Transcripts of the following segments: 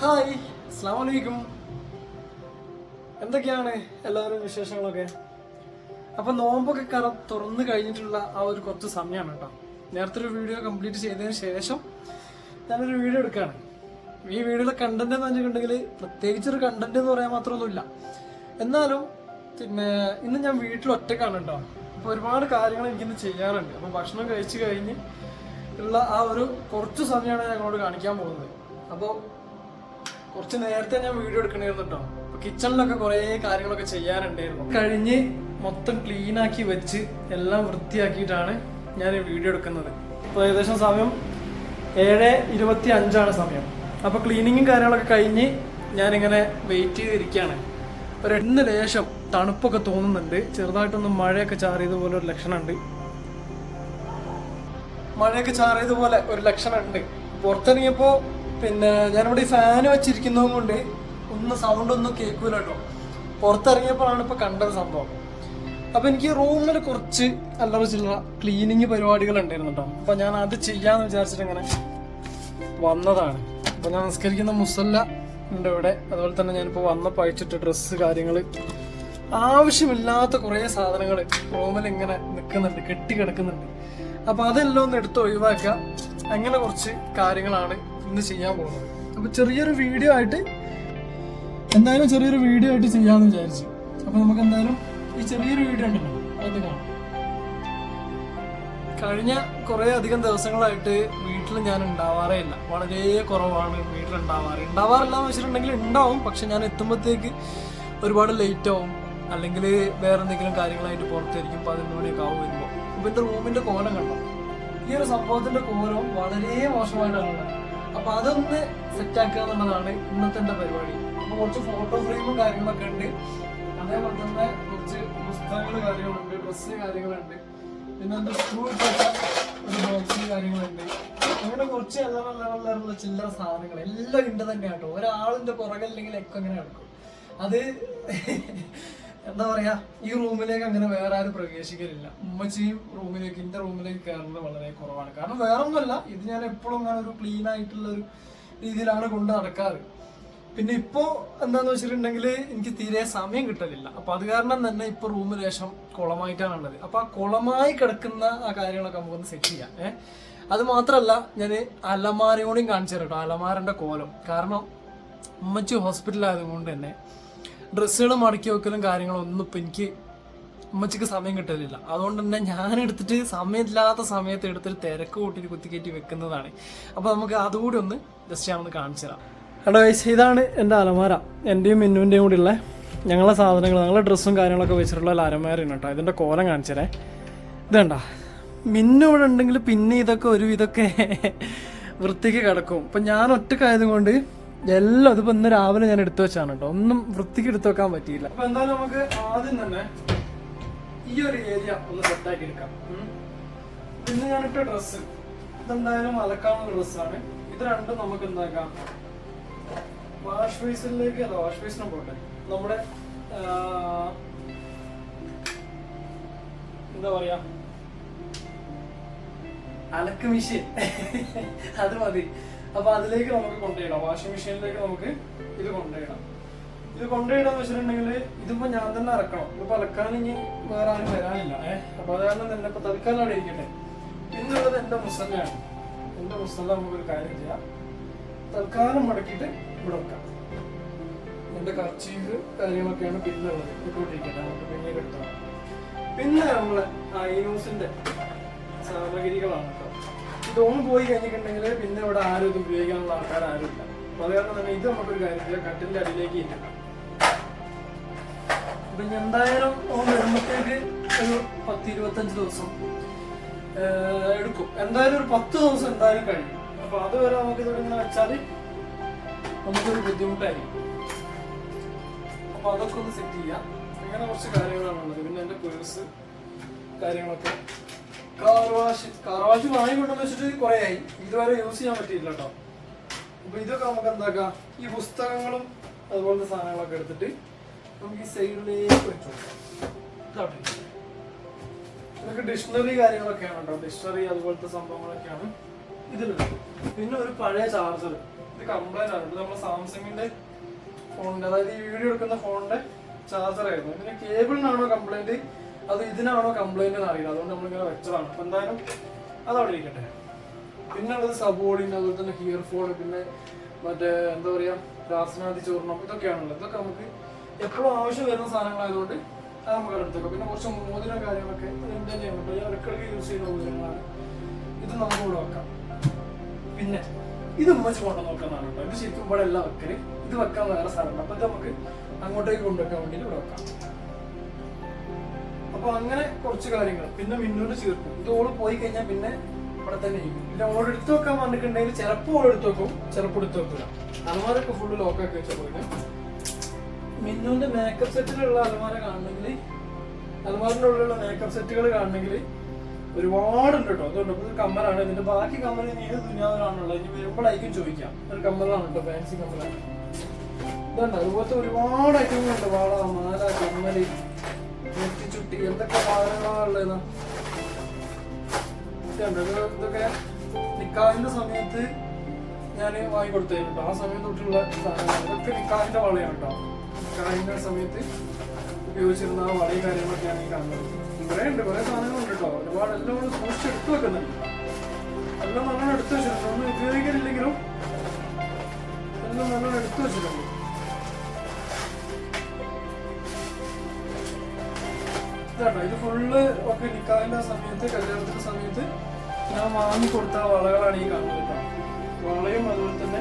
Hi അസ്സാം എന്തൊക്കെയാണ് എല്ലാവരും വിശേഷങ്ങളൊക്കെ? അപ്പൊ നോമ്പൊക്കെ കറ തുറന്നു കഴിഞ്ഞിട്ടുള്ള ആ ഒരു കുറച്ച് സമയമാണ് കേട്ടോ. നേരത്തെ ഒരു വീഡിയോ കംപ്ലീറ്റ് ചെയ്തതിന് ശേഷം ഞാനൊരു വീഡിയോ എടുക്കുകയാണ്. ഈ വീഡിയോയിലെ കണ്ടന്റ് എന്ന് വെച്ചിട്ടുണ്ടെങ്കിൽ പ്രത്യേകിച്ച് ഒരു കണ്ടന്റ് എന്ന് പറയാൻ മാത്രമൊന്നുമില്ല. എന്നാലും പിന്നെ ഇന്ന് ഞാൻ വീട്ടിൽ ഒറ്റക്കാണ് കേട്ടോ. അപ്പോൾ ഒരുപാട് കാര്യങ്ങൾ എനിക്കിന്ന് ചെയ്യാറുണ്ട്. അപ്പോൾ ഭക്ഷണം കഴിച്ചു കഴിഞ്ഞ് ഉള്ള ആ ഒരു കുറച്ച് സമയമാണ് ഞാൻ ഞങ്ങളോട് കാണിക്കാൻ പോകുന്നത്. അപ്പോൾ കുറച്ച് നേരത്തെ ഞാൻ വീഡിയോ എടുക്കണമായിരുന്നു കേട്ടോ. കിച്ചണിലൊക്കെ കുറേ കാര്യങ്ങളൊക്കെ ചെയ്യാനുണ്ടായിരുന്നു. കഴിഞ്ഞ് മൊത്തം ക്ലീൻ ആക്കി വെച്ച് എല്ലാം വൃത്തിയാക്കിയിട്ടാണ് ഞാൻ വീഡിയോ എടുക്കുന്നത്. അപ്പോൾ ഏകദേശം സമയം ഏഴ് ഇരുപത്തി അഞ്ചാണ് സമയം അപ്പോൾ ക്ലീനിങ്ങും കാര്യങ്ങളൊക്കെ കഴിഞ്ഞ് ഞാനിങ്ങനെ വെയിറ്റ് ചെയ്തിരിക്കുകയാണ് ഒരു എണ്ണ ലേശം തണുപ്പൊക്കെ തോന്നുന്നുണ്ട്. ചെറുതായിട്ടൊന്ന് മഴയൊക്കെ ചാറിയതുപോലെ ഒരു ലക്ഷണമുണ്ട്. മഴയൊക്കെ ചാറിയതുപോലെ ഒരു ലക്ഷണമുണ്ട്. പുറത്തിറങ്ങിയപ്പോ പിന്നെ ഞാനിവിടെ ഈ ഫാന് വെച്ചിരിക്കുന്നത് കൊണ്ട് ഒന്ന് സൗണ്ട് ഒന്നും കേൾക്കൂല കേട്ടോ പുറത്തിറങ്ങിയപ്പോഴാണ് ഇപ്പൊ കണ്ടത് സംഭവം. അപ്പൊ എനിക്ക് റൂമിൽ കുറച്ച് അല്ലറ ചില്ലറ ക്ലീനിങ് പരിപാടികൾ ഉണ്ടായിരുന്നു കേട്ടോ അപ്പൊ ഞാൻ അത് ചെയ്യാന്ന് വിചാരിച്ചിട്ട് ഇങ്ങനെ വന്നതാണ്. അപ്പൊ ഞാൻ നിസ്കരിക്കുന്ന മുസല്ല ഉണ്ട് ഇവിടെ. അതുപോലെ തന്നെ ഞാനിപ്പോ വന്നപ്പോൾ അയച്ചിട്ട് ഡ്രസ്സ് കാര്യങ്ങൾ. ആവശ്യമില്ലാത്ത കുറേ സാധനങ്ങൾ റൂമിൽ ഇങ്ങനെ നിൽക്കുന്നുണ്ട് കെട്ടി കിടക്കുന്നുണ്ട്. അപ്പൊ അതെല്ലാം ഒന്ന് എടുത്ത് ഒഴിവാക്കുക. അങ്ങനെ കുറച്ച് കാര്യങ്ങളാണ് ഇന്ന് ചെയ്യാൻ പോകുന്നത്. അപ്പൊ ചെറിയൊരു വീഡിയോ ആയിട്ട് എന്തായാലും ചെറിയൊരു വീഡിയോ ആയിട്ട് ചെയ്യാന്ന് വിചാരിച്ചു. അപ്പൊ നമുക്ക് എന്തായാലും ഈ ചെറിയൊരു വീഡിയോ ഉണ്ടല്ലോ അത് കാണാം. കഴിഞ്ഞ കുറേ അധികം ദിവസങ്ങളായിട്ട് വീട്ടിൽ ഞാൻ ഉണ്ടാവാറേ ഇല്ല. വളരെ കുറവാണ് വീട്ടിൽ ഉണ്ടാവാറ് ഉണ്ടാവാറില്ല എന്ന് വെച്ചിട്ടുണ്ടെങ്കിൽ ഉണ്ടാവും പക്ഷെ ഞാൻ എത്തുമ്പോഴത്തേക്ക് ഒരുപാട് ലേറ്റ് ആവും. അല്ലെങ്കിൽ വേറെ എന്തെങ്കിലും കാര്യങ്ങളായിട്ട് പുറത്തായിരിക്കും പതിനൊന്ന് മണിയൊക്കെ ആവും വരുമ്പോൾ. അപ്പൊ എന്റെ റൂമിന്റെ കോലം കണ്ടോ? ഈ ഒരു സംഭവത്തിന്റെ കോലം വളരെ മോശമായിട്ടാണ് അപ്പൊ അതൊന്ന് സെറ്റ് ആക്കുക എന്നുള്ളതാണ് ഇന്നത്തെ എന്റെ പരിപാടി. അപ്പൊ കുറച്ച് ഫോട്ടോ ഫ്രെയിമും കാര്യങ്ങളൊക്കെ ഉണ്ട്. അതേപോലെ തന്നെ കുറച്ച് പുസ്തകങ്ങൾ കാര്യങ്ങളുണ്ട് ഡ്രസ്സ് കാര്യങ്ങളുണ്ട്. പിന്നെ എന്റെ സ്കൂൾ ഒരു ബോക്സ് കാര്യങ്ങളുണ്ട്. അങ്ങനെ കുറച്ച് അല്ലറ ചില്ലറ സാധനങ്ങൾ. എല്ലാം ഉണ്ട് തന്നെ കേട്ടോ. ഒരാളിന്റെ പുറകല്ലെങ്കിൽ ഒക്കെ അങ്ങനെ നടക്കും. അത് എന്താ പറയാ ഈ റൂമിലേക്ക് അങ്ങനെ വേറെ ആരും പ്രവേശിക്കലില്ല. ഉമ്മച്ചിയും റൂമിലേക്ക് എന്റെ റൂമിലേക്ക് കയറുന്നത് വളരെ കുറവാണ്. കാരണം വേറെ ഒന്നുമല്ല ഇത് ഞാൻ എപ്പോഴും അങ്ങനെ ഒരു ക്ലീൻ ആയിട്ടുള്ള ഒരു രീതിയിലാണ് കൊണ്ട് നടക്കാറ്. പിന്നെ ഇപ്പോ എന്താന്ന് വെച്ചിട്ടുണ്ടെങ്കിൽ എനിക്ക് തീരെ സമയം കിട്ടലില്ല. അപ്പൊ അത് കാരണം തന്നെ ഇപ്പൊ റൂം ലേശം കുളമായിട്ടാണ് ഉള്ളത്. അപ്പൊ ആ കുളമായി കിടക്കുന്ന ആ കാര്യങ്ങളൊക്കെ നമുക്കൊന്ന് സെറ്റ് ചെയ്യാം. ഏഹ് അത് മാത്രല്ല ഞാൻ അലമാരയോടെയും കാണിച്ചു തരട്ടോ അലമാരന്റെ കോലം. കാരണം ഉമ്മച്ചി ഹോസ്പിറ്റലായതുകൊണ്ട് തന്നെ ഡ്രസ്സുകൾ മടക്കി വെക്കലും കാര്യങ്ങളും ഒന്നും ഇപ്പം എനിക്ക് ഉമ്മച്ചിക്ക് സമയം കിട്ടലില്ല. അതുകൊണ്ട് തന്നെ ഞാൻ എടുത്തിട്ട് സമയമില്ലാത്ത സമയത്ത് എടുത്തിട്ട് തിരക്ക് കൂട്ടിയിട്ട് കുത്തിക്കയറ്റി വെക്കുന്നതാണ്. അപ്പോൾ നമുക്ക് അതുകൂടി ഒന്ന് ജസ്റ്റ് ഞാൻ ഒന്ന് കാണിച്ചു തരാം. എടാ വയസ്സ് ഇതാണ് എന്റെ അലമാര. എന്റെയും മിന്നുവിന്റെയും കൂടി ഉള്ള. ഞങ്ങളെ സാധനങ്ങൾ ഞങ്ങളെ ഡ്രസ്സും കാര്യങ്ങളൊക്കെ വെച്ചിട്ടുള്ള അലമാരയാണ് കേട്ടോ. ഇതിന്റെ കോലം കാണിച്ചു തരേ ഇതണ്ട? മിന്നു ഇവിടെ ഉണ്ടെങ്കിൽ പിന്നെ ഇതൊക്കെ ഒരു ഇതൊക്കെ വൃത്തിക്ക് കിടക്കും. ഇപ്പം ഞാൻ ഒറ്റക്കായത് കൊണ്ട് എല്ലാം ഇതിപ്പോ ഇന്ന് രാവിലെ ഞാൻ എടുത്തു വെച്ചാണ് കേട്ടോ. ഒന്നും വൃത്തിക്ക് എടുത്തു വെക്കാൻ പറ്റിയില്ല. അപ്പൊ എന്തായാലും നമുക്ക് ആദ്യം തന്നെ ഈ ഒരു ഏരിയ ഒന്ന് സെറ്റാക്കി എടുക്കാം. പിന്നെ ഞാനിട്ട ഡ്രസ്സ് ഇതെന്തായാലും അലക്കാവുന്ന ഡ്രസ്സാണ് ഇത് രണ്ടും നമുക്ക് എന്താക്കാം? വാഷ് ബേസിലേക്ക് അല്ല വാഷ് ബേസിനെ പോട്ടെ. നമ്മുടെ എന്താ പറയാ? അലക്ക് മിഷീൻ അത് മതി. അപ്പൊ അതിലേക്ക് നമുക്ക് കൊണ്ടുപോയിടാം. വാഷിംഗ് മെഷീനിലേക്ക് നമുക്ക് ഇത് കൊണ്ടുപോയിടാം. ഇത് കൊണ്ടുപോയിടാന്ന് വെച്ചിട്ടുണ്ടെങ്കിൽ ഇതിപ്പോ ഞാൻ തന്നെ ഇറക്കണം ഇതിപ്പോ അലക്കാൻ ഇനി വേറെ ആരും വരാനില്ല. ഏഹ് അപ്പൊ അത് കാരണം തന്നെ ഇപ്പൊ തൽക്കാലം അവിടെ ഇരിക്കട്ടെ. പിന്നുള്ളത് എന്റെ മുസല്ലയാണ് എന്റെ മുസല്ല നമുക്കൊരു കാര്യം ചെയ്യാം. തൽക്കാലം മടക്കിയിട്ട് ഇവിടെ വെക്കാം. എന്റെ കർച്ചീഫ് കാര്യങ്ങളൊക്കെയാണ് പിന്നുള്ളത് ഇരിക്കട്ടെ. നമുക്ക് പിന്നെ കിട്ടാം പിന്നെ നമ്മളെ ഐനൂസിന്റെ സാമഗ്രികളാണ് കേട്ടോ. ഇതൊന്നും പോയി കഴിഞ്ഞിട്ടുണ്ടെങ്കിൽ പിന്നെ ഇവിടെ ആരും ഇത് ഉപയോഗിക്കാനുള്ള ആൾക്കാർ ആരും ഇല്ല. അപ്പൊ അത് കാരണം തന്നെ ഇത് നമുക്കൊരു കാര്യത്തിൽ കട്ടിന്റെ അടിയിലേക്ക് ഇല്ല. അപ്പൊ ഇനി എന്തായാലും ഓൻ വരുമ്പോഴത്തേക്ക് ഒരു പത്ത് ഇരുപത്തഞ്ച് ദിവസം എടുക്കും. എന്തായാലും ഒരു പത്ത് ദിവസം എന്തായാലും കഴിയും. അപ്പൊ അതുവരെ നമുക്ക് ഇങ്ങനെ വെച്ചാൽ നമുക്കൊരു ബുദ്ധിമുട്ടായിരിക്കും. അപ്പൊ അതൊക്കെ ഒന്ന് സെറ്റ് ചെയ്യാം. അങ്ങനെ കുറച്ച് കാര്യങ്ങളാണ് ഉള്ളത്. പിന്നെ എന്റെ പേഴ്സ് കാര്യങ്ങളൊക്കെ കാർ വാഷ് കാർ വാഷ് വാങ്ങിക്കൊണ്ടെന്ന് വെച്ചിട്ട് കുറെ ഇതുവരെ യൂസ് ചെയ്യാൻ പറ്റിയില്ല കേട്ടോ അപ്പൊ ഇതൊക്കെ നമുക്ക് എന്താക്കാം? ഈ പുസ്തകങ്ങളും അതുപോലത്തെ സാധനങ്ങളൊക്കെ എടുത്തിട്ട് നമുക്ക് ഈ സൈഡിലേക്ക് വെച്ചു കൊടുക്കാം. ഇതൊക്കെ ഡിക്ഷണറി കാര്യങ്ങളൊക്കെയാണ് കേട്ടോ ഡിക്ഷണറി അതുപോലത്തെ സംഭവങ്ങളൊക്കെയാണ് ഇതിലുള്ളത് പിന്നെ ഒരു പഴയ ചാർജർ ഇത് കംപ്ലൈന്റ് ആണ്. ഇത് നമ്മുടെ സാംസങ്ങിന്റെ ഫോണിന്റെ അതായത് ഈ വീഡിയോ എടുക്കുന്ന ഫോണിന്റെ ചാർജർ ആയിരുന്നു. പിന്നെ കേബിളിനാണോ കംപ്ലൈന്റ് അത് ഇതിനാണോ കംപ്ലൈന്റ് എന്ന് അറിയില്ല. അതുകൊണ്ട് നമ്മളിങ്ങനെ വെച്ചതാണ്. അപ്പൊ എന്തായാലും അത് അവിടെ ഇരിക്കട്ടെ. പിന്നെ ഉള്ളത് സബോർഡിൻ അതുപോലെ തന്നെ ഹിയർ ഫോൺ പിന്നെ മറ്റേ എന്താ പറയാ രാസനാദി ചൂർണം ഇതൊക്കെയാണുള്ളത്. ഇതൊക്കെ നമുക്ക് എപ്പോഴും ആവശ്യം വരുന്ന സാധനങ്ങളായതുകൊണ്ട് അത് നമുക്ക് എടുത്തേക്കാം. പിന്നെ കുറച്ച് മോതിര കാര്യങ്ങളൊക്കെ ഇതിന്റെ തന്നെയാണ് യൂസ് ചെയ്യുന്ന മോതിരങ്ങളാണ്. ഇത് നമുക്ക് ഇവിടെ വെക്കാം. പിന്നെ ഇത് ഉമ്മച്ച് കൊണ്ടു നോക്കുന്നതാണ് കേട്ടോ. ഇത് ശരിക്കും ഇവിടെ എല്ലാം വെക്കൽ. ഇത് വെക്കാൻ വേറെ സ്ഥലമുണ്ട്. അപ്പൊ ഇത് നമുക്ക് അങ്ങോട്ടേക്ക് കൊണ്ടുവെക്കാൻ വേണ്ടി ഇവിടെ വെക്കാം. അപ്പൊ അങ്ങനെ കുറച്ച് കാര്യങ്ങൾ. പിന്നെ മിന്നൂര് ചേർക്കും ഇത് ഓൾ പോയി കഴിഞ്ഞാൽ പിന്നെ ഇവിടെ തന്നെ ഇരിക്കും. പിന്നെ ഓൾ എടുത്തു വെക്കാൻ വന്നിട്ടുണ്ടെങ്കിൽ ചിലപ്പോൾ ഓൾ എടുത്തു വെക്കും ചിലപ്പോൾ എടുത്തു വെക്കില്ല അലമാരൊക്കെ ഫുള്ള് ലോക്കാക്കി വെച്ചാൽ പോലെ മിന്നുവിന്റെ മേക്കപ്പ് സെറ്റിലുള്ള അലമാര കാണണമെങ്കിൽ അലമാറിന്റെ ഉള്ളിലുള്ള മേക്കപ്പ് സെറ്റുകൾ കാണണമെങ്കിൽ ഒരുപാടുണ്ട് കേട്ടോ അതുകൊണ്ട് കമ്മലാണ്. ഇതിന്റെ ബാക്കി കമ്മൽ ഇനി ഏത് ദുനിയാവിലാണുള്ളത്? ഇനി വരുമ്പോഴായിരിക്കും ചോദിക്കാം. ഒരു കമ്മലാണ് കേട്ടോ ഫാൻസി കമ്മലാണ്. ഇതുണ്ട്. അതുപോലത്തെ ഒരുപാട് ഐറ്റങ്ങളുണ്ട് വാള മാല കമ്മൽ നെറ്റിച്ചുട്ടി എന്തൊക്കെ സാധനങ്ങളാണ് ഉള്ളത് ഇത് ഇതൊക്കെ നിക്കാഹിന്റെ സമയത്ത് ഞാൻ വാങ്ങി കൊടുത്തായിരുന്നു. ആ സമയത്ത് തൊട്ടുള്ള സാധനങ്ങൾ ഇതൊക്കെ നിക്കാഹിന്റെ വളയാണ് കേട്ടോ നിക്കാഹിന്റെ സമയത്ത് ഉപയോഗിച്ചിരുന്ന ആ വളയും കാര്യങ്ങളൊക്കെയാണ് ഈ കാണുന്നത്. കുറെ ഉണ്ട്. കുറെ സാധനങ്ങളുണ്ട് കേട്ടോ ഒരുപാട് എല്ലാം കൂടെ സൂക്ഷിച്ച് എടുത്തു വെക്കുന്നുണ്ട്. എല്ലാം നല്ലോണം എടുത്തു വെച്ചിട്ടുണ്ട്. ഒന്നും ഉപയോഗിക്കലില്ലെങ്കിലും എല്ലാം നല്ലോണം എടുത്തു വെച്ചിട്ടുണ്ട്. ഇതാട്ടോ ഇത് ഫുള്ള് ഒക്കെ നിക്കാവിന്റെ സമയത്ത് കല്യാണത്തിന്റെ സമയത്ത് ഞാൻ വാങ്ങി കൊടുത്ത വളകളാണ് ഈ കാണുന്നത് വളയും അതുപോലെ തന്നെ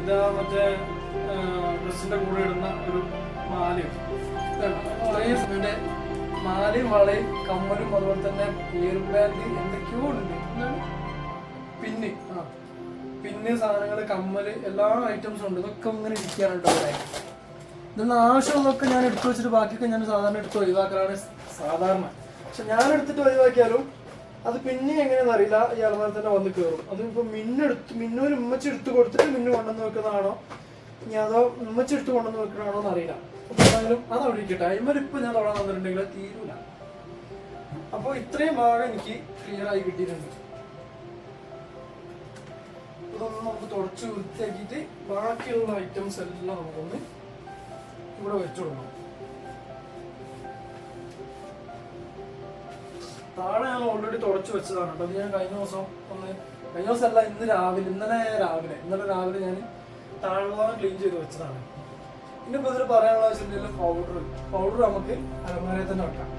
ഇതാ മറ്റേ ഡ്രസ്സിന്റെ കൂടെ ഇടുന്ന ഒരു മാലയും. വളയും ഇതിന്റെ മാലയും വളയും കമ്മലും അതുപോലെ തന്നെ ഇയർ ബാൻഡ് എന്തൊക്കെയോ ഉണ്ട്. പിന്നെ ആ പിന്നെ സാധനങ്ങൾ കമ്മൽ എല്ലാ ഐറ്റംസും ഉണ്ട്. ഇതൊക്കെ ഇങ്ങനെ ഇരിക്കാറുണ്ട് ഇവിടെ. ഇതൊന്നും ആവശ്യമുള്ളതൊക്കെ ഞാൻ എടുത്തു വെച്ചിട്ട് ബാക്കിയൊക്കെ ഞാൻ സാധാരണ എടുത്ത് ഒഴിവാക്കലാണ്. സാധാരണ. പക്ഷെ ഞാൻ എടുത്തിട്ട് ഒഴിവാക്കിയാലും അത് പിന്നെ എങ്ങനെയാണെന്ന് അറിയില്ല. ഈ അലമാരി തന്നെ വന്ന് കയറും. അത് ഇപ്പൊ മിന്നെടുത്ത് മിന്നൂര് ഉമ്മച്ചി എടുത്ത് കൊടുത്തിട്ട് മിന്നു കൊണ്ടുവന്ന് വെക്കുന്നതാണോ? ഇനി അതോ ഉമ്മച്ചി എടുത്ത് കൊണ്ടുവന്ന് വെക്കണതാണോ എന്ന് അറിയില്ല എന്തായാലും അത് അവിടെ ഇരിക്കട്ടെ ഞാൻ തുടങ്ങാൻ വന്നിട്ടുണ്ടെങ്കിൽ തീരൂല. അപ്പൊ ഇത്രയും ഭാഗം എനിക്ക് ക്ലിയർ ആയി കിട്ടിയിട്ടുണ്ട്. ഇതൊന്ന് നമുക്ക് തുടച്ച് വൃത്തിയാക്കിയിട്ട് ബാക്കിയുള്ള ഐറ്റംസ് എല്ലാം നമുക്കൊന്ന് ഇവിടെ വെച്ചു കൊടുക്കണം. താഴെ ഞാൻ ഓൾറെഡി തുടച്ചു വെച്ചതാണ് കേട്ടോ. ഞാൻ കഴിഞ്ഞ ദിവസം ഒന്ന് കഴിഞ്ഞ ദിവസം അല്ല ഇന്ന് രാവിലെ ഇന്നലെ രാവിലെ ഇന്നലെ രാവിലെ ഞാൻ താഴെ ക്ലീൻ ചെയ്ത് വെച്ചതാണ്. ഇനിയിപ്പോ ഇതിൽ പറയാനുള്ള വെച്ചിട്ടുണ്ടെങ്കിൽ പൗഡർ പൗഡർ നമുക്ക് അലമാരയിൽ തന്നെ വെക്കാം.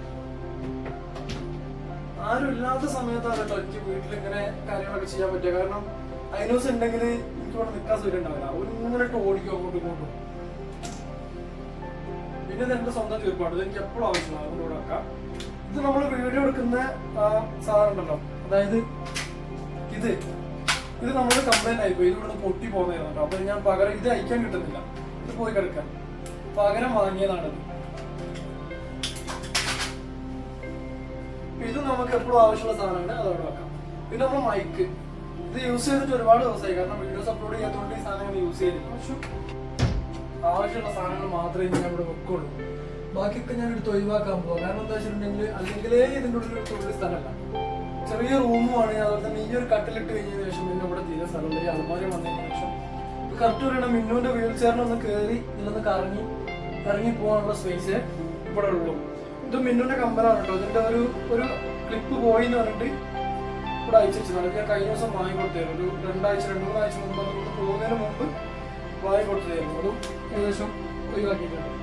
ആരും ഇല്ലാത്ത സമയത്താണ് കേട്ടോ എനിക്ക് വീട്ടിൽ ഇങ്ങനെ കാര്യങ്ങളൊക്കെ ചെയ്യാൻ പറ്റുക കാരണം അതിനൂസ് ഉണ്ടെങ്കിൽ എനിക്ക് ഇവിടെ നിൽക്കാൻ സൗകര്യം ഉണ്ടാവില്ല. ഇങ്ങനെ ഇട്ട് ഓടിക്കും അങ്ങോട്ടും ഇങ്ങോട്ടും. പിന്നെ ഇത് എന്റെ സ്വന്തം തീർപ്പാണ്. ഇത് എനിക്ക് എപ്പോഴും ആവശ്യമാണ്. അതുകൊണ്ട് ഇവിടെ വെക്കാം. ഇത് നമ്മൾ വീഡിയോ എടുക്കുന്ന സാധനം ഉണ്ടല്ലോ അതായത് ഇത്. ഇത് നമ്മൾ കംപ്ലൈന്റ് ആയിപ്പോയി. ഇത് ഇവിടെ പൊട്ടി പോകുന്നതാണ് കേട്ടോ അപ്പൊ ഞാൻ പകരം ഇത് അയക്കാൻ കിട്ടുന്നില്ല. ഇത് പോയി കിടക്കാൻ പകരം വാങ്ങിയതാണ് ഇത് നമുക്ക് എപ്പോഴും ആവശ്യമുള്ള സാധനമാണ്. അത് അവിടെ വെക്കാം. പിന്നെ നമ്മൾ മൈക്ക് ഇത് യൂസ് ചെയ്തിട്ട് ഒരുപാട് ദിവസമായി. കാരണം വീഡിയോസ് അപ്ലോഡ് ചെയ്യാത്തതുകൊണ്ട് ഈ സാധനങ്ങൾ യൂസ് ചെയ്തില്ല. പക്ഷെ ആവശ്യമുള്ള സാധനങ്ങൾ മാത്രമേ ഞാൻ ഇവിടെ വെക്കുള്ളൂ. ബാക്കിയൊക്കെ ഞാൻ എടുത്ത് ഒഴിവാക്കാൻ കാരണം എന്താ വെച്ചിട്ടുണ്ടെങ്കിൽ അല്ലെങ്കിലേ ഇതിന്റെ ഉള്ളിൽ തൊഴിൽ സ്ഥലമല്ല. ചെറിയ റൂമുമാണ് അതുപോലെ തന്നെ ഈ ഒരു കട്ടിലിട്ട് കഴിഞ്ഞതിന് ശേഷം പിന്നെ ഇവിടെ തീരെ സ്ഥലമില്ല ഈ അലമാരി വന്നതിന് ശേഷം. കറക്റ്റ് പറയണം മിന്നുവിന്റെ വീൽ ചെയറിനൊന്ന് കയറി ഇതിലൊന്ന് കറങ്ങി ഇറങ്ങി പോകാനുള്ള സ്പേസ് ഇവിടെ ഉള്ളൂ. ഇത് മിന്നുവിന്റെ കമ്പലാണ് കേട്ടോ. ഒരു ഒരു ക്ലിപ്പ് പോയി എന്ന് പറഞ്ഞിട്ട് ഇവിടെ അയച്ചു വെച്ചതാണ് ഇത് ഞാൻ കഴിഞ്ഞ ദിവസം വാങ്ങി കൊടുത്തായിരുന്നു. ഒരു രണ്ടാഴ്ച രണ്ട് മൂന്നാഴ്ച മുമ്പ് പോകുന്നതിന് മുമ്പ് വാങ്ങി കൊടുത്തതായിരുന്നു. അതും ഏകദേശം ഒഴിവാക്കിയിട്ടുണ്ട്.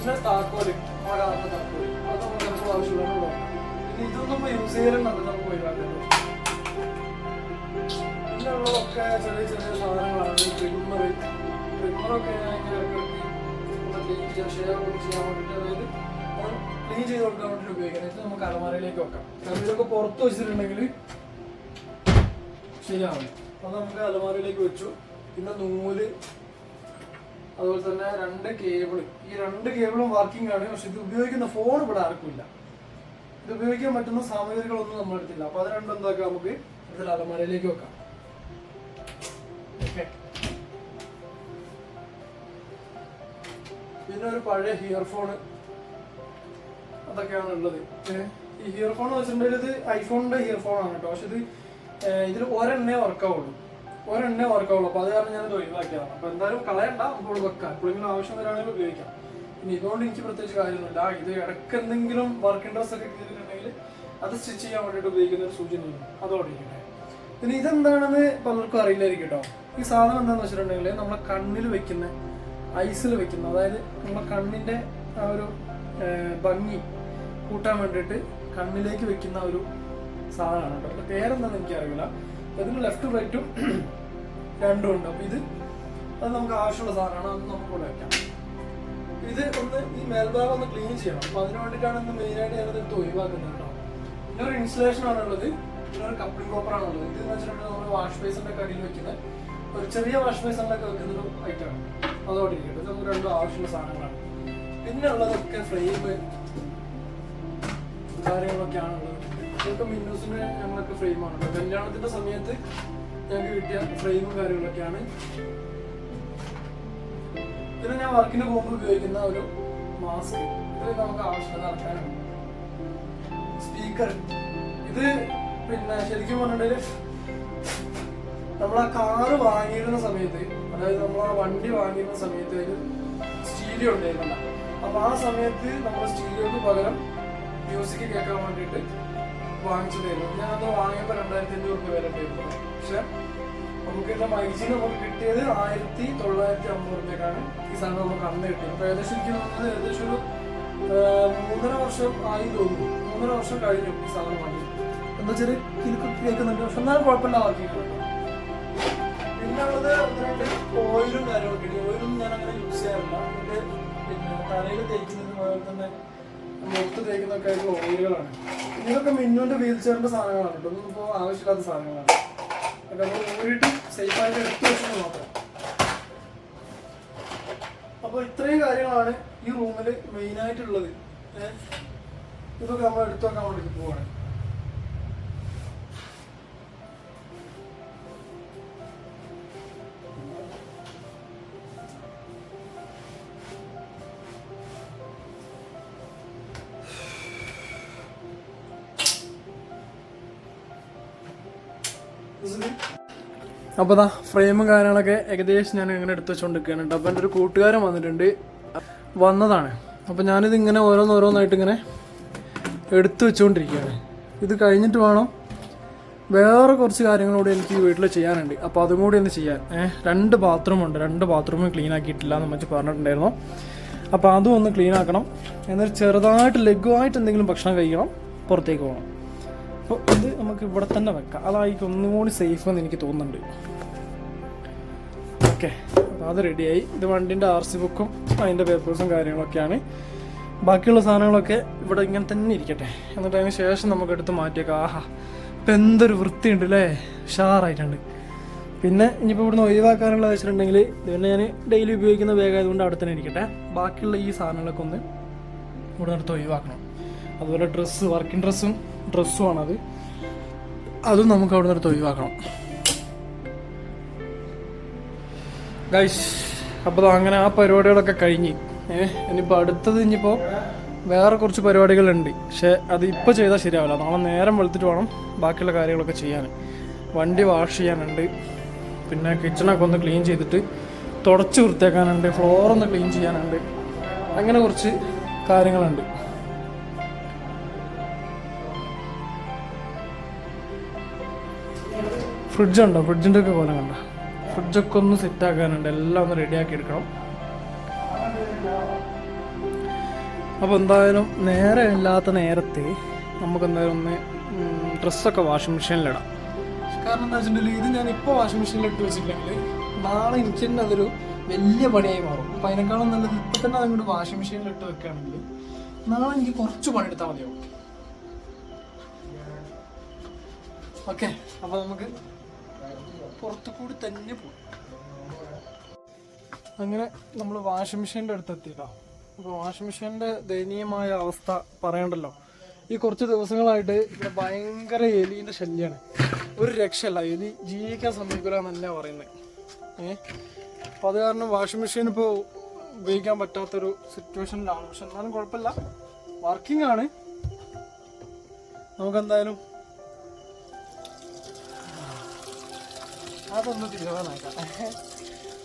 പിന്നെ താക്കോൽ കാണുന്ന താക്കോൽ. അത് നമുക്ക് നമുക്ക് ആവശ്യമുള്ള പിന്നെ ഇതൊന്നും യൂസ് ചെയ്യലുണ്ട് നമുക്ക് ഒഴിവാക്കുന്നത് പിന്നെ ഉള്ളതൊക്കെ ചെറിയ ചെറിയ സാധനങ്ങളാണ്. ട്രിമ്മർ ട്രിമ്മറൊക്കെ ഞാൻ ഇങ്ങനെ ഇടയ്ക്കിടയ്ക്ക് ഷെയർ ചെയ്യാൻ വേണ്ടിയിട്ട് അതായത് ക്ലീൻ ചെയ്ത് കൊടുക്കാൻ വേണ്ടിയിട്ട് ഉപയോഗിക്കാം ഇത് നമുക്ക് അലമാരയിലേക്ക് വെക്കാം. കാരണം ഇതൊക്കെ പുറത്ത് വെച്ചിട്ടുണ്ടെങ്കിൽ ശരിയാവും അത് നമുക്ക് അലമാരയിലേക്ക് വെച്ചു. പിന്നെ നൂൽ അതുപോലെ തന്നെ രണ്ട് കേബിൾ ഈ രണ്ട് കേബിളും വർക്കിംഗ് ആണ്. പക്ഷെ ഇത് ഉപയോഗിക്കുന്ന ഫോൺ ഇവിടെ ആർക്കുമില്ല ഇത് ഉപയോഗിക്കാൻ പറ്റുന്ന സാമഗ്രികളൊന്നും നമ്മൾ എടുത്തില്ല അപ്പൊ അത് രണ്ടും എന്താക്കാം നമുക്ക്? ഇതിൽ അലമാരയിലേക്ക് വെക്കാം. പിന്നെ ഒരു പഴയ ഹിയർഫോൺ അതൊക്കെയാണ് ഉള്ളത്. ഈ ഹിയർഫോൺ വെച്ചിട്ടുണ്ടെങ്കിൽ ഇത് ഐഫോണിന്റെ ഹിയർഫോൺ ആണ് കേട്ടോ. പക്ഷെ ഇത് ഇതിൽ ഒരെണ്ണേ വർക്കാവുള്ളൂ ഒരെണ്ണേ വർക്കാവുള്ളൂ അപ്പോൾ അത് കാരണം ഞാനത് ഒഴിവാക്കിയതാണ്. അപ്പോൾ എന്തായാലും കളയണ്ട. നമുക്ക് വെക്കാം. എപ്പോഴെങ്കിലും ആവശ്യം വരാണെങ്കിൽ ഉപയോഗിക്കാം. ഇനി ഇതുകൊണ്ട് എനിക്ക് പ്രത്യേകിച്ച് കാര്യമൊന്നുമില്ല. ഇത് ഇടയ്ക്ക് എന്തെങ്കിലും വർക്കിംഗ് ഡ്രസ് ഒക്കെ കിട്ടിയിട്ടുണ്ടെങ്കിൽ അത് സ്റ്റിച്ച് ചെയ്യാൻ വേണ്ടിയിട്ട് ഉപയോഗിക്കുന്ന ഒരു സൂചനയാണ് അതോടെ പിന്നെ ഇതെന്താണെന്ന് പലർക്കും അറിയില്ലായിരിക്കും കേട്ടോ. ഈ സാധനം എന്താണെന്ന് വെച്ചിട്ടുണ്ടെങ്കിൽ നമ്മളെ കണ്ണിൽ വെക്കുന്ന ഐസിൽ വെക്കുന്ന അതായത് നമ്മളെ കണ്ണിന്റെ ആ ഒരു ഭംഗി കൂട്ടാൻ വേണ്ടിയിട്ട് കണ്ണിലേക്ക് വെക്കുന്ന ഒരു സാധനമാണ് കേട്ടോ. പേരെന്താണെന്ന് എനിക്കറിയില്ല. അറിയില്ല ഇതിന് ലെഫ്റ്റും റൈറ്റും രണ്ടും ഉണ്ട്. അപ്പൊ ഇത് അത് നമുക്ക് ആവശ്യമുള്ള സാധനമാണ്. അത് നമുക്ക് ഇവിടെ വെക്കാം. ഇത് ഒന്ന് ഈ മേൽഭാഗം ഒന്ന് ക്ലീൻ ചെയ്യണം. അപ്പൊ അതിന് വേണ്ടിയിട്ടാണ് ഇന്ന് മെയിനായിട്ട് ഞാനത് എടുത്ത് ഒഴിവാക്കുന്നത് കേട്ടോ പിന്നെ ഒരു ഇൻസുലേഷൻ ആണുള്ളത് പിന്നെ ഒരു കപ്പിൾ കോപ്പർ ആണ് ഉള്ളത്. ഇത് എന്ന് വെച്ചിട്ടുണ്ടെങ്കിൽ നമ്മൾ വാഷ് ബേസിന്റെ കടിയിൽ വെക്കുന്ന ഒരു ചെറിയ വാഷ് ബേസിലൊക്കെ വെക്കുന്ന ഒരു ഐറ്റമാണ് അതോടെ ഇരിക്കട്ടെ. നമുക്ക് രണ്ടും ആവശ്യമുള്ള സാധനങ്ങളാണ്. പിന്നെ ഉള്ളതൊക്കെ ഫ്രെയിം കാര്യങ്ങളൊക്കെ ആണുള്ളത് ഇതൊക്കെ മിന്നൂസിന്റെ ഞങ്ങളൊക്കെ ഫ്രെയിമാണ് ആണുള്ളത് കല്യാണത്തിന്റെ സമയത്ത് ഞങ്ങൾക്ക് കിട്ടിയ ഫ്രെയിമും കാര്യങ്ങളൊക്കെയാണ്. പിന്നെ ഞാൻ വർക്കിന് പോകുമ്പോൾ ഉപയോഗിക്കുന്ന ഒരു മാസ്ക് ഇത് നമുക്ക് ആവശ്യമുള്ള നടക്കാനാണ് സ്പീക്കർ ഇത് പിന്നെ ശരിക്കും പറഞ്ഞിട്ടുണ്ടെങ്കിൽ നമ്മൾ ആ കാറ് വാങ്ങിയിരുന്ന സമയത്ത് അതായത് നമ്മൾ ആ വണ്ടി വാങ്ങിയിരുന്ന സമയത്ത് ഒരു സ്റ്റീരിയോ ഉണ്ടായിരുന്നില്ല. അപ്പൊ ആ സമയത്ത് നമ്മൾ സ്റ്റീരിയോക്ക് പകരം മ്യൂസിക് കേൾക്കാൻ വേണ്ടിയിട്ട് വാങ്ങിച്ചതായിരുന്നു ഞാനത് വാങ്ങിയപ്പോൾ രണ്ടായിരത്തി അഞ്ഞൂറ് രൂപ വരെ ഉണ്ടായിരുന്നു. പക്ഷെ നമുക്ക് ഇതിന്റെ മൈജി നമുക്ക് കിട്ടിയത് ആയിരത്തി തൊള്ളായിരത്തി അമ്പത് രൂപയ്ക്കാണ് ഈ സാധനം നമുക്ക് അന്ന് കിട്ടിയത് അപ്പൊ ഏകദേശം എനിക്ക് തോന്നുന്നത് ഏകദേശം ഒരു മൂന്നര വർഷം ആയി തോന്നുന്നു. മൂന്നര വർഷം കഴിഞ്ഞു ഈ സാധനം വാങ്ങി എന്താ വെച്ചാൽ കിലുക്ക് കേൾക്കുന്നുണ്ട്. പക്ഷെ എന്നാലും കുഴപ്പമില്ല വാക്കിയിട്ടുണ്ട് പിന്നെ ഉള്ളത് ഒന്ന് രണ്ട് ഓയിലും കാര്യങ്ങളൊക്കെ ഉണ്ട്. ഓയിലൊന്നും ഞാൻ അങ്ങനെ യൂസ് ചെയ്യാറില്ല. എന്റെ പിന്നെ തലയിൽ തേക്കുന്നതും അതുപോലെ തന്നെ മുഖത്ത് തേക്കുന്നൊക്കെ ആയിട്ടുള്ള ഓയിലുകളാണ്. ഇതൊക്കെ മിന്നുവിന്റെ വീൽ ചെയറിന്റെ സാധനങ്ങളാണ് കേട്ടോ. ഒന്നും ഇപ്പോൾ ആവശ്യമില്ലാത്ത സാധനങ്ങളാണ്. നമ്മൾ ഊരിയിട്ട് സേഫായിട്ട് എടുത്തു വെച്ചത് മാത്രം. അപ്പൊ ഇത്രയും കാര്യങ്ങളാണ് ഈ റൂമിൽ ഏഹ് ഇതൊക്കെ നമ്മൾ എടുത്തു വെക്കാൻ വേണ്ടി പോവാണ്. അപ്പോൾ ദാ ഫ്രെയിമും കാര്യങ്ങളൊക്കെ ഏകദേശം ഞാൻ ഇങ്ങനെ എടുത്ത് വെച്ചുകൊണ്ടിരിക്കുകയാണ് കേട്ടോ. അപ്പോൾ എന്റെ ഒരു കൂട്ടുകാരൻ വന്നിട്ടുണ്ട്. വന്നതാണ്. അപ്പോൾ ഞാനിത് ഇങ്ങനെ ഓരോന്നോരോന്നായിട്ട് ഇങ്ങനെ എടുത്തു വെച്ചുകൊണ്ടിരിക്കുകയാണ് ഇത് കഴിഞ്ഞിട്ട് വേണം വേറെ കുറച്ച് കാര്യങ്ങളോട് എനിക്ക് വീട്ടിൽ ചെയ്യാനുണ്ട്. അപ്പോൾ അതും കൂടി ഒന്ന് ചെയ്യാൻ. രണ്ട് ബാത്റൂം ഉണ്ട്. രണ്ട് ബാത്റൂമും ക്ലീൻ ആക്കിയിട്ടില്ല എന്ന് വെച്ച് പറഞ്ഞിട്ടുണ്ടായിരുന്നു. അപ്പോൾ അതും ഒന്ന് ക്ലീൻ ആക്കണം. എന്നിട്ട് ചെറുതായിട്ട് ലഘുവായിട്ട് എന്തെങ്കിലും ഭക്ഷണം കഴിക്കണം. പുറത്തേക്ക് പോകണം. അപ്പോൾ ഇത് നമുക്ക് ഇവിടെ തന്നെ വെക്കാം. അതായിരിക്കും ഒന്നുകൂടി സേഫ് എന്ന് എനിക്ക് തോന്നുന്നുണ്ട്. ഓക്കെ അപ്പോൾ അത് റെഡിയായി ഇത് വണ്ടിന്റെ ആർ സി ബുക്കും അതിന്റെ പേപ്പേഴ്സും കാര്യങ്ങളൊക്കെയാണ്. ബാക്കിയുള്ള സാധനങ്ങളൊക്കെ ഇവിടെ ഇങ്ങനെ തന്നെ ഇരിക്കട്ടെ. എന്നിട്ട് അതിന് ശേഷം നമുക്ക് എടുത്ത് മാറ്റിയേക്കാം. ആഹാ ഇപ്പം എന്തൊരു വൃത്തിയുണ്ട് അല്ലേ ഷാറായിട്ടുണ്ട് പിന്നെ ഇനിയിപ്പോൾ ഇവിടുന്ന് ഒഴിവാക്കാനുള്ള വെച്ചിട്ടുണ്ടെങ്കിൽ പിന്നെ ഞാൻ ഡെയിലി ഉപയോഗിക്കുന്ന ബാഗ് ആയതുകൊണ്ട് അവിടെ തന്നെ ഇരിക്കട്ടെ. ബാക്കിയുള്ള ഈ സാധനങ്ങളൊക്കെ ഒന്ന് ഇവിടെ അടുത്ത് ഒഴിവാക്കണം. അതുപോലെ ഡ്രസ്സ് വർക്കിംഗ് ഡ്രസ്സും ഡ്രസ്സും ആണത് അതും നമുക്ക് അവിടെ നിന്ന് ഒഴിവാക്കണം. ഗൈസ് അപ്പോൾ അങ്ങനെ ആ പരിപാടികളൊക്കെ കഴിഞ്ഞ്. ഏഹ് ഇനിയിപ്പോൾ അടുത്തത് ഇനിയിപ്പോൾ വേറെ കുറച്ച് പരിപാടികളുണ്ട്. പക്ഷേ അത് ഇപ്പോൾ ചെയ്താൽ ശരിയാവില്ല. നാളെ നേരം വെളുത്തിട്ട് വേണം ബാക്കിയുള്ള കാര്യങ്ങളൊക്കെ ചെയ്യാൻ. വണ്ടി വാഷ് ചെയ്യാനുണ്ട്. പിന്നെ കിച്ചണൊക്കെ ഒന്ന് ക്ലീൻ ചെയ്തിട്ട് തുടച്ച് വൃത്തിയാക്കാനുണ്ട്. ഫ്ലോർ ഒന്ന് ക്ലീൻ ചെയ്യാനുണ്ട്. അങ്ങനെ കുറച്ച് കാര്യങ്ങളുണ്ട്. ഫ്രിഡ്ജ് ഉണ്ടോ ഫ്രിഡ്ജിന്റെ ഒക്കെ കോലം കണ്ട? ഫ്രിഡ്ജൊക്കെ ഒന്ന് സെറ്റ് ആക്കാനുണ്ട് എല്ലാം ഒന്ന് റെഡിയാക്കി എടുക്കണം. അപ്പോൾ എന്തായാലും നേരെ ഇല്ലാത്ത നേരത്തെ നമുക്ക് എന്തായാലും ഒന്ന് ഡ്രസ്സൊക്കെ വാഷിംഗ് മെഷീനിലിടാം. കാരണം എന്താ വെച്ചിട്ടുണ്ടെങ്കിൽ ഇത് ഞാൻ ഇപ്പോൾ വാഷിംഗ് മെഷീനിൽ ഇട്ട് വെച്ചിട്ടുണ്ടെങ്കിൽ നാളെ എനിക്ക് തന്നെ അതൊരു വലിയ പണിയായി മാറും. അപ്പം അതിനേക്കാളും നല്ലത് ഇപ്പം തന്നെ അതങ്ങോട്ട് വാഷിംഗ് മെഷീനിൽ ഇട്ട് വെക്കുകയാണെങ്കിൽ നാളെ എനിക്ക് കുറച്ച് പണിയെടുത്താൽ മതിയാവും. ഓക്കെ അപ്പോൾ നമുക്ക് പുറത്തു കൂടി തന്നെ പോകും അങ്ങനെ നമ്മൾ വാഷിംഗ് മെഷീന്റെ അടുത്ത് എത്തിയിട്ടോ അപ്പോൾ വാഷിംഗ് മെഷീന്റെ ദയനീയമായ അവസ്ഥ പറയണ്ടല്ലോ. ഈ കുറച്ച് ദിവസങ്ങളായിട്ട് ഇവിടെ ഭയങ്കര എലീന്റെ ശല്യമാണ് ഒരു രക്ഷയല്ല. എലി ജീവിക്കാൻ സമ്മതിക്കില്ല എന്നല്ല പറയുന്നത് ഏ? അപ്പോൾ അത് കാരണം വാഷിംഗ് മെഷീൻ ഇപ്പോൾ ഉപയോഗിക്കാൻ പറ്റാത്തൊരു സിറ്റുവേഷനിലാണ്. പക്ഷെ എന്നാലും കുഴപ്പമില്ല. വർക്കിംഗ് ആണ്. നമുക്കെന്തായാലും അതൊന്ന് തീരുമാനമാക്കാം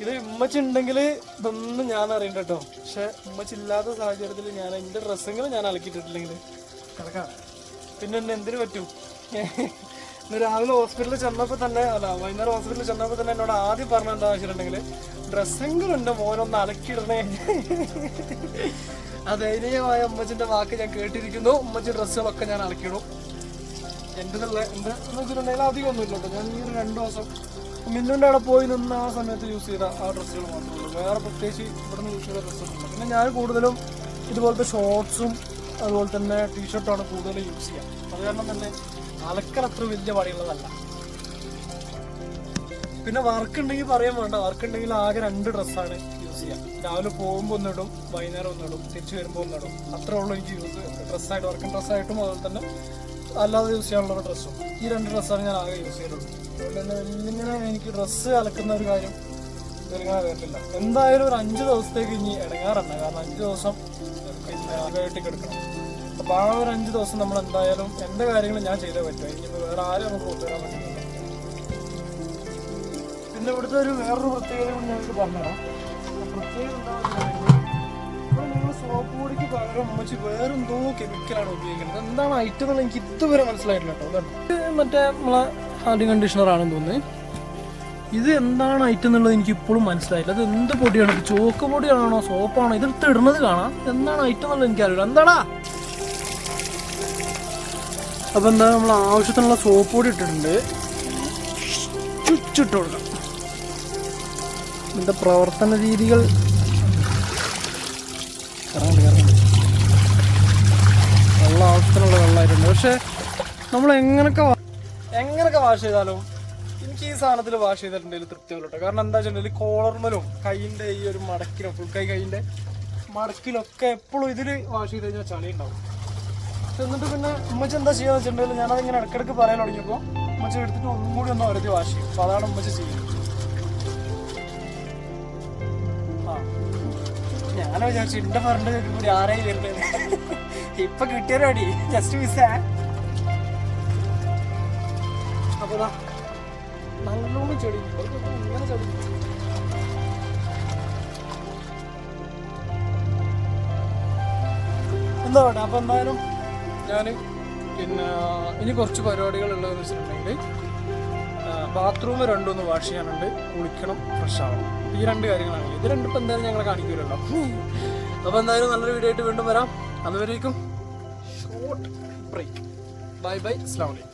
ഇത് ഉമ്മച്ചി ഉണ്ടെങ്കിൽ ഇതൊന്നും ഞാൻ അറിയണ്ട കേട്ടോ. പക്ഷെ ഉമ്മച്ചി ഇല്ലാത്ത സാഹചര്യത്തിൽ ഞാൻ എന്റെ ഡ്രസ്സെങ്കിലും ഞാൻ അലക്കിയിട്ടില്ലെങ്കിൽ കിടക്കാം പിന്നെ എന്നെ എന്തിനു പറ്റൂ? ഇന്ന് രാവിലെ ഹോസ്പിറ്റലിൽ ചെന്നപ്പോൾ തന്നെ അല്ല വൈകുന്നേരം ഹോസ്പിറ്റലിൽ ചെന്നപ്പോൾ തന്നെ എന്നോട് ആദ്യം പറഞ്ഞ എന്താ വെച്ചിട്ടുണ്ടെങ്കിൽ ഡ്രസ്സെങ്കിലും എന്റെ മോനൊന്ന് അലക്കിയിടണേ. ദയനീയമായ ഉമ്മച്ചിന്റെ വാക്ക് ഞാൻ കേട്ടിരിക്കുന്നു. ഉമ്മച്ചി ഡ്രസ്സുകളൊക്കെ ഞാൻ അലക്കിയിടും. എന്റെ എന്റെ എന്ന് വെച്ചിട്ടുണ്ടെങ്കിൽ അധികം ഒന്നും കേട്ടോ. ഞാൻ ഈ ഒരു രണ്ട് ദിവസം മിന്നുന്റെ അവിടെ പോയി നിന്ന് ആ സമയത്ത് യൂസ് ചെയ്ത ആ ഡ്രസ്സുകൾ മാത്രമേ ഉള്ളൂ. വേറെ പ്രത്യേകിച്ച് ഇവിടുന്ന് യൂസ് ചെയ്ത ഡ്രസ്സുകളുണ്ട് പിന്നെ ഞാൻ കൂടുതലും ഇതുപോലത്തെ ഷോർട്സും അതുപോലെ തന്നെ ടീഷർട്ടാണ് കൂടുതൽ യൂസ് ചെയ്യുക അത് കാരണം തന്നെ അലക്കൽ അത്ര വലിയ പണിയുള്ളതല്ല. പിന്നെ വർക്ക് ഉണ്ടെങ്കിൽ പറയാൻ വേണ്ട. വർക്ക് ഉണ്ടെങ്കിൽ ആകെ രണ്ട് ഡ്രസ്സാണ് യൂസ് ചെയ്യുക രാവിലെ പോകുമ്പോൾ ഒന്നിടും വൈകുന്നേരം ഒന്നിടും തിരിച്ചു വരുമ്പോൾ ഒന്നിടും അത്രേ ഉള്ളൂ എനിക്ക് യൂസ് ഡ്രസ്സായിട്ട് വർക്കിംഗ് ഡ്രസ്സായിട്ടും അതുപോലെ തന്നെ അല്ലാതെ യൂസ് ചെയ്യാനുള്ള ഡ്രസ്സും ഈ രണ്ട് ഡ്രസ്സാണ് ഞാൻ ആകെ യൂസ് ചെയ്തിട്ടുള്ളൂ ഇങ്ങനെ എനിക്ക് ഡ്രസ്സ് അലക്കുന്ന ഒരു കാര്യം? ഇതെങ്ങനെ വരില്ല എന്തായാലും ഒരു അഞ്ച് ദിവസത്തേക്ക് ഇനി ഇടങ്ങാറുണ്ട് കാരണം അഞ്ച് ദിവസം പിന്നെ വീട്ടിൽ കിടക്കണം. അപ്പോൾ ആ ഒരു അഞ്ച് ദിവസം നമ്മൾ എന്തായാലും എന്റെ കാര്യങ്ങൾ ഞാൻ ചെയ്തേ പറ്റും. ഇനിയിപ്പോൾ വേറെ ആരും നമുക്ക് കൊണ്ടുവരാൻ പറ്റില്ല പിന്നെ ഇവിടുത്തെ ഒരു വേറൊരു പ്രത്യേകത കൂടി ഞങ്ങൾക്ക് എന്താണെന്ന് സോപ്പ് പകരം അമ്മച്ചി വേറെന്തോ കെമിക്കലാണ് ഉപയോഗിക്കുന്നത്. എന്താണ് ഐറ്റം എന്നുള്ള എനിക്ക് ഇതുവരെ മനസ്സിലായിട്ടില്ല കേട്ടോ. മറ്റേ നമ്മളെ ഹാൻഡ് കണ്ടീഷണറാണെന്ന് തോന്നുന്നു. ഇത് എന്താണ് ഐറ്റം എന്നുള്ളത് എനിക്ക് ഇപ്പോഴും മനസ്സിലായില്ല. അത് എന്ത് പൊടിയാണ്? ചോക്ക് പൊടിയാണോ? സോപ്പാണോ? ഇതെടുത്ത് ഇടുന്നത് കാണാം. എന്താണ് ഐറ്റം എന്നുള്ളത് എനിക്കറിയില്ല. എന്താടാ? അപ്പൊ എന്താ നമ്മൾ ആവശ്യത്തിനുള്ള സോപ്പ് പൊടി ഇട്ടിട്ടുണ്ട്. ചുച്ചിട്ട് കൊടുക്കാം. പ്രവർത്തന രീതികൾ. വെള്ളം ആവശ്യത്തിനുള്ള വെള്ളമായിട്ടുണ്ട്. പക്ഷെ നമ്മൾ എങ്ങനൊക്കെ എങ്ങനൊക്കെ വാഷ് ചെയ്താലും എനിക്ക് ഈ സാധനത്തിൽ വാഷ് ചെയ്തിട്ടുണ്ടെങ്കിൽ തൃപ്തിയുള്ളൂ കേട്ടോ കാരണം എന്താ വെച്ചിട്ടുണ്ടെങ്കിൽ കോളർമലും കൈയിന്റെ ഈ ഒരു മടക്കിലും ഫുൾ കൈ കൈയിന്റെ മടക്കിലൊക്കെ എപ്പോഴും ഇതിൽ വാഷ് ചെയ്ത് കഴിഞ്ഞാൽ ചളി ഉണ്ടാവും. എന്നിട്ട് പിന്നെ ഉമ്മച്ചി എന്താ ചെയ്യുക വെച്ചിട്ടുണ്ടെങ്കിൽ ഞാനതിങ്ങനെ ഇടയ്ക്കിടയ്ക്ക് പറയാൻ തുടങ്ങിയപ്പോൾ ഉമ്മച്ചി എടുത്തിട്ട് ഒന്നും കൂടി ഒന്ന് ഒരുതി വാഷ് ചെയ്യും. അപ്പോൾ അതാണ് ഉമ്മച്ചി ചെയ്യുന്നത് ഞാൻ വിചാരിച്ചു ഫ്രണ്ട് കൂടി ആരായി വരുന്നത് ഇപ്പൊ അടി ജസ്റ്റ് മിസ്സാ എന്താ പറയുക അപ്പൊ എന്തായാലും ഞാൻ പിന്നെ ഇനി കുറച്ച് പരിപാടികൾ ഉള്ളതെന്ന് വെച്ചിട്ടുണ്ടെങ്കിൽ ബാത്റൂം രണ്ടൊന്ന് വാഷ് ചെയ്യാനുണ്ട്. കുളിക്കണം ഫ്രഷ് ആവണം. ഈ രണ്ട് കാര്യങ്ങളാണ്. ഇത് രണ്ടും ഇപ്പം എന്തായാലും ഞങ്ങളെ കാണിക്കൂലല്ലോ. അപ്പോൾ എന്തായാലും നല്ലൊരു വീഡിയോ ആയിട്ട് വീണ്ടും വരാം. അതുവരേക്കും ഷോർട്ട് ബ്രേക്ക് ബൈ ബൈ അസ്ലാം വലൈക്കും